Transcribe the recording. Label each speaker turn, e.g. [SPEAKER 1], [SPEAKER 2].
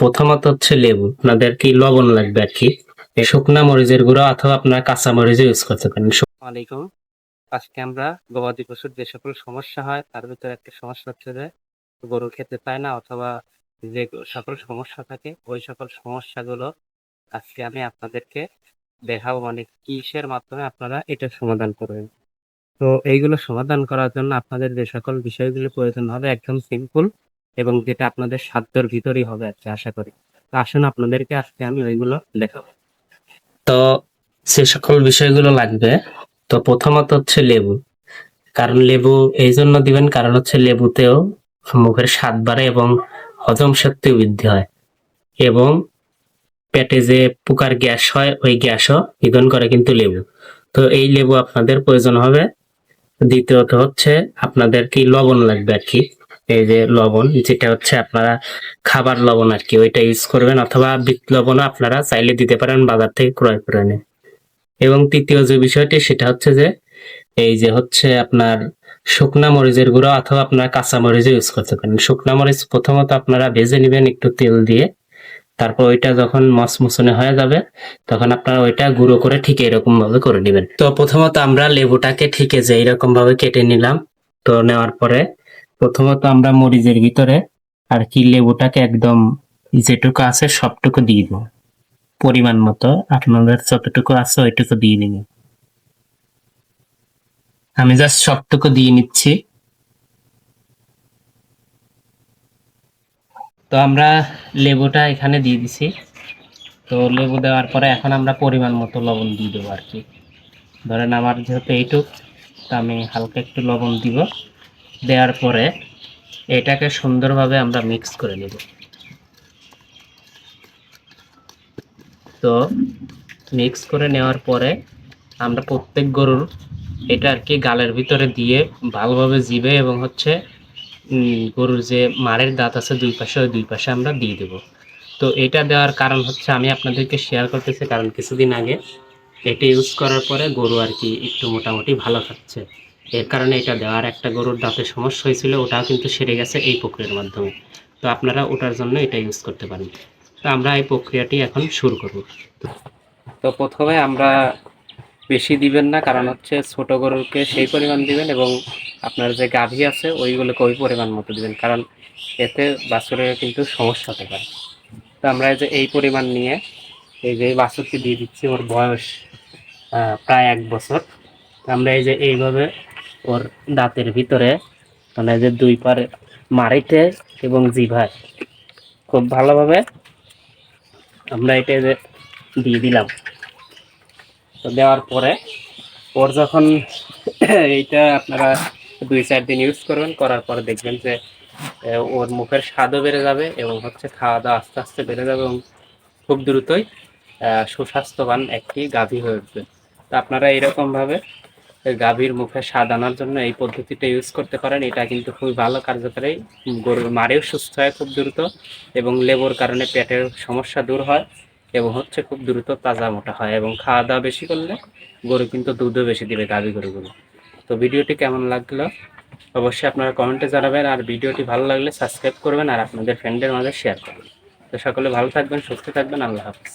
[SPEAKER 1] প্রথমত হচ্ছে লেবু। আপনাদের কি লবণ লাগবে আর কি? শুকনা মরিচের গুঁড়ো অথবা আপনার কাঁচা মরিচও ইউজ করতে পারেন।
[SPEAKER 2] আলাইকুম। আজকে আমরা গবাদি পশুর যে সকল সমস্যা হয়, তার ভিতরে একটা সমস্যা হচ্ছে যে গরু খেতে পায় না অথবা যে সকল সমস্যা থাকে, ওই সকল সমস্যাগুলো আজকে আমি আপনাদেরকে দেখাবো। মানে কিসের মাধ্যমে আপনারা এটা সমাধান করবেন। তো এইগুলো সমাধান করার জন্য আপনাদের যে সকল বিষয়গুলো প্রয়োজন হবে, একদম সিম্পল এবং যেটা আপনাদের সাধ্যের ভিতরেই হবে আর কি আশা করি। তো আসুন আপনাদেরকে আজকে আমি ওইগুলো দেখাবো।
[SPEAKER 1] তো সে সকল বিষয়গুলো লাগবে। তো প্রথমত হচ্ছে লেবু। কারণ লেবু, এই জন্য দিবেন কারণ হচ্ছে লেবুতেও মুখের স্বাদ বাড়ে এবং হজম শক্তি বৃদ্ধি হয়। এবং পেটে যে পোকার গ্যাস হয়, ওই গ্যাসও নিধন করে কিন্তু লেবু। তো এই লেবু আপনাদের প্রয়োজন হবে। দ্বিতীয়ত হচ্ছে আপনাদের কি লবণ লাগবে আর কি? এই যে লবণ, যেটা হচ্ছে আপনারা খাবার লবণ আর কি ওইটা ইউজ করবেন অথবা বিট লবণও আপনারা চাইলে দিতে পারেন বাজার থেকে ক্রয় করে এনে। এবং তৃতীয় যে বিষয়টি, সেটা হচ্ছে যে এই যে হচ্ছে আপনার শুকনা মরিচের গুঁড়ো অথবা আপনার কাঁচা মরিচও ইউজ করতে পারেন। শুকনা মরিচ প্রথমত আপনারা ভেজে নেবেন একটু তেল দিয়ে, তারপর ওইটা যখন মচমচনে হয়ে যাবে, তখন আপনারা ওইটা গুঁড়ো করে ঠিক এরকম ভাবে করে নেবেন। তো প্রথমত আমরা লেবুটাকে ঠিকে যে এরকম ভাবে কেটে নিলাম। তো নেওয়ার পরে প্রথমত আমরা মরিচের ভিতরে আর কি লেবুটাকে একদম যেটুকু আছে সবটুকু দিয়ে দেবো। পরিমাণ মতো, আপনাদের যতটুকু আছে ওইটুকু দিয়ে দিন আমি জাস্ট সবটুকু দিয়ে নিচ্ছি। তো আমরা লেবুটা এখানে দিয়ে দিছি। তো লেবু দেওয়ার পরে এখন আমরা পরিমাণ মতো লবণ দিয়ে দেবো আর কি। ধরেন আমার যেহেতু এইটুক, তো আমি হালকা একটু লবণ দিব। দেওয়ার পরে এটাকে সুন্দরভাবে আমরা মিক্স করে নেব। তো মিক্স করে নেওয়ার পরে আমরা প্রত্যেক গরুর এটা আর কি গালের ভিতরে দিয়ে ভালোভাবে জিবে এবং হচ্ছে গরুর যে মাড়ের দাঁত আছে দুই পাশে, ওই দুই পাশে আমরা দিয়ে দেব। তো এটা দেওয়ার কারণ হচ্ছে, আমি আপনাদেরকে শেয়ার করতেছি, কারণ কিছুদিন আগে এটা ইউজ করার পরে গরু আর কি একটু মোটামুটি ভালো খাচ্ছে এর কারণে এটা দেওয়ার একটা গরুর দাঁতের সমস্যা হয়েছিল, ওটাও কিন্তু সেরে গেছে এই প্রক্রিয়ার মাধ্যমে। তো আপনারা ওটার জন্য এটা ইউজ করতে পারেন। তো আমরা এই প্রক্রিয়াটি এখন শুরু করব। তো প্রথমে আমরা বেশি দিবেন না, কারণ হচ্ছে ছোট গরুকে সেই পরিমাণ দিবেন এবং আপনার যে গাভী আছে, ওইগুলোকে ওই পরিমাণ মতো দিবেন, কারণ এতে বাছুরের কিন্তু সমস্যা হতে পারে। তো আমরা যে এই পরিমাণ নিয়ে এই যে বাছুরকে দিয়ে দিচ্ছি, ওর বয়স প্রায় এক বছর। আমরা এই যে এইভাবে ওর দাঁতের ভিতরে মানে যে দুই পারে মারিতে এবং জিভায়। খুব ভালোভাবে আমরা এটা যে দিয়ে দিলাম। তো দেওয়ার পরে ওর যখন এইটা আপনারা দুই চার দিন ইউজ করবেন করার পরে দেখবেন যে ওর মুখের স্বাদও বেড়ে যাবে এবং হচ্ছে খাওয়া দাওয়া আস্তে আস্তে বেড়ে যাবে এবং খুব দ্রুতই সুস্বাস্থ্যবান একটি গাভী হয়ে উঠবে। তো আপনারা এরকমভাবে গাভীর মুখে স্বাদ আনার জন্য এই পদ্ধতিটা ইউজ করতে পারেন। এটা কিন্তু খুবই ভালো কার্যকারী। গরুর মারেও সুস্থ হয় খুব দ্রুত এবং লেবুর কারণে পেটের সমস্যা দূর হয় এবং হচ্ছে খুব দ্রুত তাজা মোটা হয় এবং খাওয়া দাওয়া বেশি করলে গরু কিন্তু দুধও বেশি দিবে গাভী গরুগুলো। তো ভিডিওটি কেমন লাগল? অবশ্যই আপনারা কমেন্টে জানাবেন আর ভিডিওটি ভালো লাগলে সাবস্ক্রাইব করবেন আর আপনাদের ফ্রেন্ডের মাঝে শেয়ার করবেন। তো সকলে ভালো থাকবেন, সুস্থ থাকবেন, আল্লাহ হাফিজ।